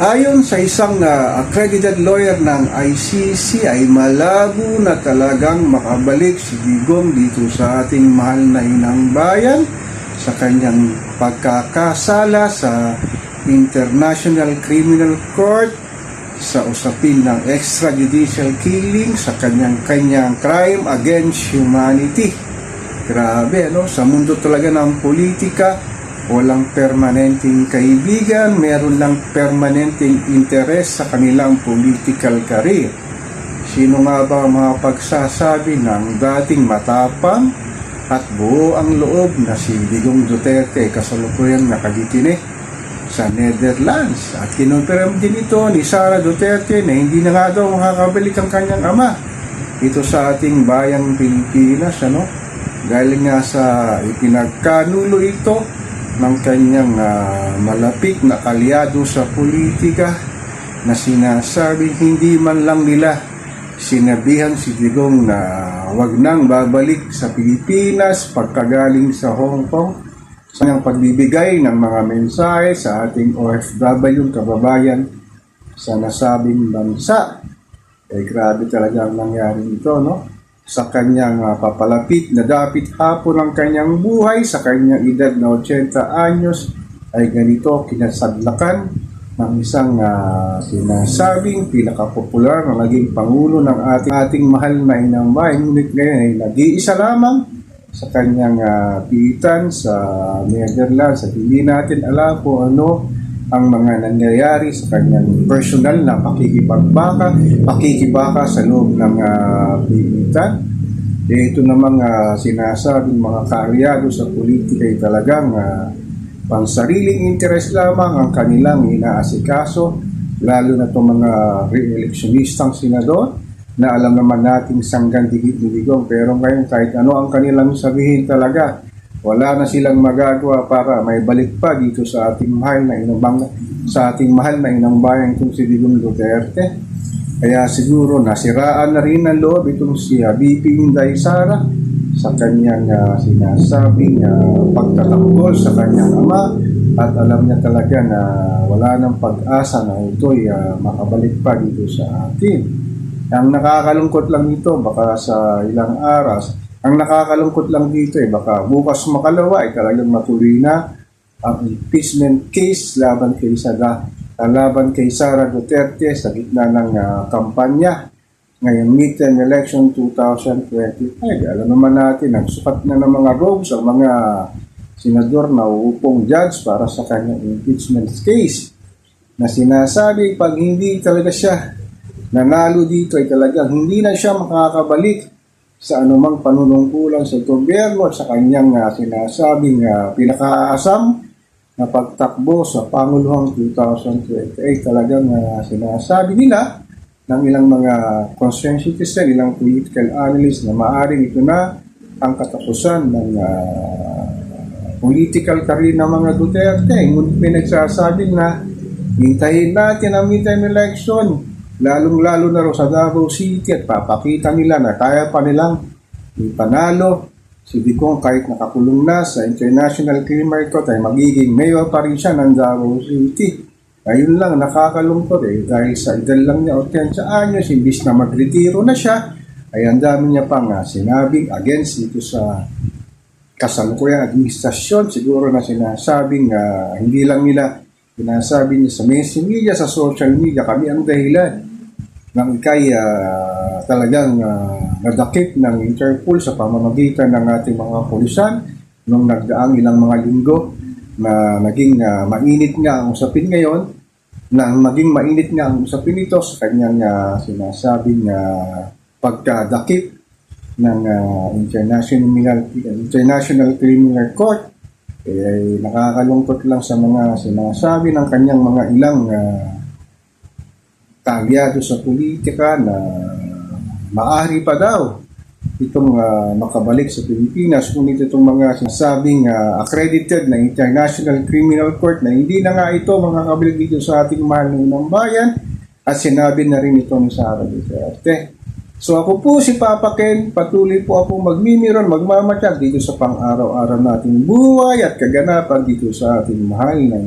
Ayon sa isang ah, accredited lawyer ng ICC ay malabo na talagang makabalik si Digong dito sa ating mahal na inang bayan sa kanyang pagkakasala sa International Criminal Court sa usapin ng extrajudicial killing sa kanyang kanyang crime against humanity. Grabe, no? Sa mundo talaga ng politika, walang permanenteng kaibigan, meron lang permanenteng interes sa kanilang political career. Sino nga ba mga pagsasabi ng dating matapang at buo ang loob na si Digong Duterte kasalukuyang nakagitini sa Netherlands. At kinumpirm din ito ni Sara Duterte na hindi na nga daw makakabalik ang kanyang ama ito sa ating bayang Pilipinas. Ano? Galing nga sa ipinagkanulo ito ng kanyang ah, malapit na kalyado sa politika na sinasabi hindi man lang nila sinabihan si Digong na wag nang babalik sa Pilipinas pagkagaling sa Hong Kong sa kanyang pagbibigay ng mga mensahe sa ating OFW kababayan sa nasabing bansa. Eh grabe talaga ang nangyari ito, no? Sa kanyang ah, papalapit na dapit hapon ng kanyang buhay sa kanyang edad na 80 anyos ay ganito kinasadlakan ng isang ah, sinasabing pinakapopular na naging pangulo ng ating, ating mahal na inang bayan. Ngunit ngayon ay nag-iisa lamang sa kanyang uh, pitan sa Netherlands at hindi natin alam kung ano ang mga nangyayari sa kanyang personal na pakikipagbaka, pakikibaka sa loob ng uh, pitan. Eh, ito namang uh, sinasabing mga kaalyado sa politika ay talagang uh, pang sariling interes lamang ang kanilang inaasikaso, lalo na itong mga re-electionistang senador na alam naman nating sanggan digit ni Digong pero ngayon kahit ano ang kanilang sabihin talaga wala na silang magagawa para may balik pa dito sa ating mahal na inabang sa ating mahal na inang bayan itong si Digong Duterte kaya siguro nasiraan na rin ang loob itong si BP Inday Sara sa kanyang uh, sinasabing uh, pagtatanggol sa kanyang ama at alam niya talaga na wala nang pag-asa na ito'y uh, makabalik pa dito sa atin. Ang nakakalungkot lang dito, baka sa ilang aras, ang nakakalungkot lang dito eh, baka bukas makalawa ay talagang matuloy na ang impeachment case laban kay Sada, laban kay Sara Duterte sa gitna ng uh, kampanya ngayong midterm election 2025. Alam naman natin, nagsukat na ng mga robes ang mga senador na uupong judge para sa kanyang impeachment case na sinasabi pag hindi talaga siya nanalo dito ay talagang hindi na siya makakabalik sa anumang panunungkulan sa gobyerno at sa kanyang uh, sinasabing uh, pinakaasam na pagtakbo sa Panguluhang 2028 talagang uh, sinasabi nila ng ilang mga concerned citizen, ilang political analysts na maaaring ito na ang katapusan ng uh, political career ng mga Duterte. Ngunit may nagsasabing na hintayin natin ang midterm election, lalong-lalo na rin sa Davao City at papakita nila na kaya pa nilang ipanalo si Digong kahit nakakulong na sa International Criminal Court ay magiging mayor pa rin siya ng Davao City. Ayun lang, nakakalungkot eh. Dahil sa edad lang niya, 80 anyos, imbis na magretiro na siya, ay ang dami niya pang uh, sinabing against dito sa kasalukuyang administrasyon. Siguro na sinasabing uh, hindi lang nila sinasabi niya sa mainstream media, sa social media, kami ang dahilan ng ikay uh, talagang uh, nadakip ng Interpol sa pamamagitan ng ating mga pulisan nung nagdaang ilang mga linggo na naging uh, mainit nga ang usapin ngayon, na maging mainit nga ang usapin ito sa kanyang uh, sinasabing uh, pagkadakip ng uh, International International Criminal Court eh, nakakalungkot lang sa mga sinasabi ng kanyang mga ilang uh, talyado sa politika na maari pa daw itong uh, makabalik sa Pilipinas ngunit itong mga sinasabing uh, accredited na International Criminal Court na hindi na nga ito makakabalik dito sa ating mahal ng bayan at sinabi na rin ito ni Sara Duterte. So ako po si Papa Ken, patuloy po ako magmimiron, magmamatyag dito sa pang-araw-araw nating buhay at kaganapan dito sa ating mahal ng